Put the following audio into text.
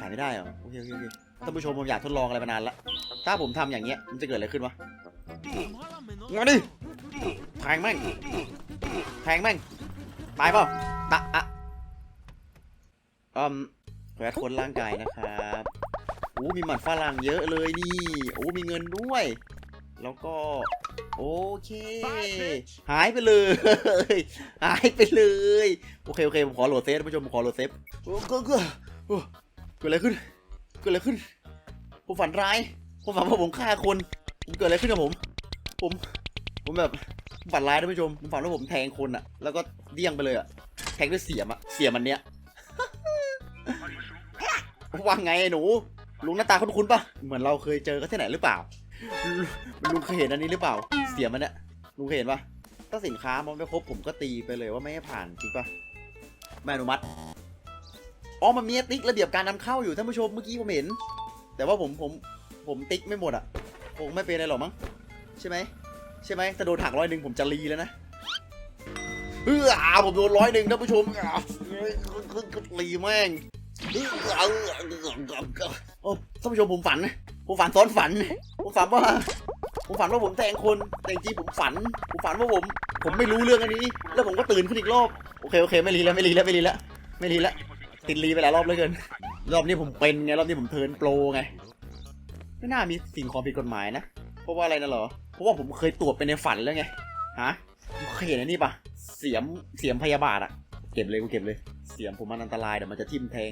ขายไม่ได้เหรอ โอเคโอเคโอเคท่านผู้ชมผมอยากทดลองอะไรมานานละ ถ้าผมทำอย่างเงี้ย มันจะเกิดอะไรขึ้นวะมาดิ แทงแม่ง แทงแม่ง ตายเปล่าตะอะอืมแวดคนร่างกายนะครับโอ้มีหมัดฝรั่งเยอะเลยนี่ โอ้มีเงินด้วย แล้วก็ โอเค หายไปเลย หายไปเลย โอเคโอเคผมขอโหลดเซฟท่านผู้ชมผมขอโหลดเซฟโอ้ก็ก็ เกิดอะไรขึ้น เกิดอะไรขึ้น ผมฝันร้าย ผมฝันว่าผมฆ่าคนผมเกิดอะไรขึ้นกับผม ผม ผมแบบฝันร้ายท่านผู้ชม ผมฝันว่าผมแทงคนอะแล้วก็เดี้ยงไปเลยอะแทงด้วยเสียมอะเสียมันเนี้ยว่าไงไอ้หนู ลุงหน้าตาคุ้นๆปะเหมือนเราเคยเจอกันที่ไหนหรือเปล่า ลุงเคยเห็นอันนี้หรือเปล่า เสียมันเนี่ยลุงเคยเห็นปะถ้าสินค้ามันไม่ครบผมก็ตีไปเลยว่าไม่ให้ผ่านจริงปะไม่อนุมัติ อ๋อมันมีติ๊กระเบียบการนำเข้าอยู่ท่านผู้ชมเมื่อกี้ผมเห็น แต่ว่าผมผมผมติ๊กไม่หมดอะคงไม่เป็นอะไรหรอกมั้งใช่ไหมใช่ไหมถ้าโดนหักร้อยหนึ่งผมจะรีแล้วนะเอออาผมโดนร้อยหนึ่งท่านผู้ชมอ่ารีแม่งเออเออโอ้ท่านผู้ชมผมฝัน ผมฝันซ้อนฝัน ผมฝันว่า ผมฝันว่าผมแทงคน แต่จริงผมฝัน ผมฝันว่าผม ผมไม่รู้เรื่องอันนี้ แล้วผมก็ตื่นขึ้นอีกรอบ โอเคโอเคไม่รีแล้วไม่รีแล้วไม่รีแล้วไม่รีแล้ว ติดรีไปหลายรอบเหลยเกิน รอบนี้ผมเป็นไง รอบนี้ผมเทิร์นโปรไง ไม่น่ามีสิ่งของผิดกฎหมายนะ เพราะว่าอะไรนะเหรอ เพราะว่าผมเคยตรวจไปในฝันแล้วไง ฮะเคยเห็นอันนี้ปะเสียม เสียมพยาบาทอะเก็บเลยกูเก็บเลย เสียมผมมันอันตรายเดี๋ยวมันจะทิ่มแทง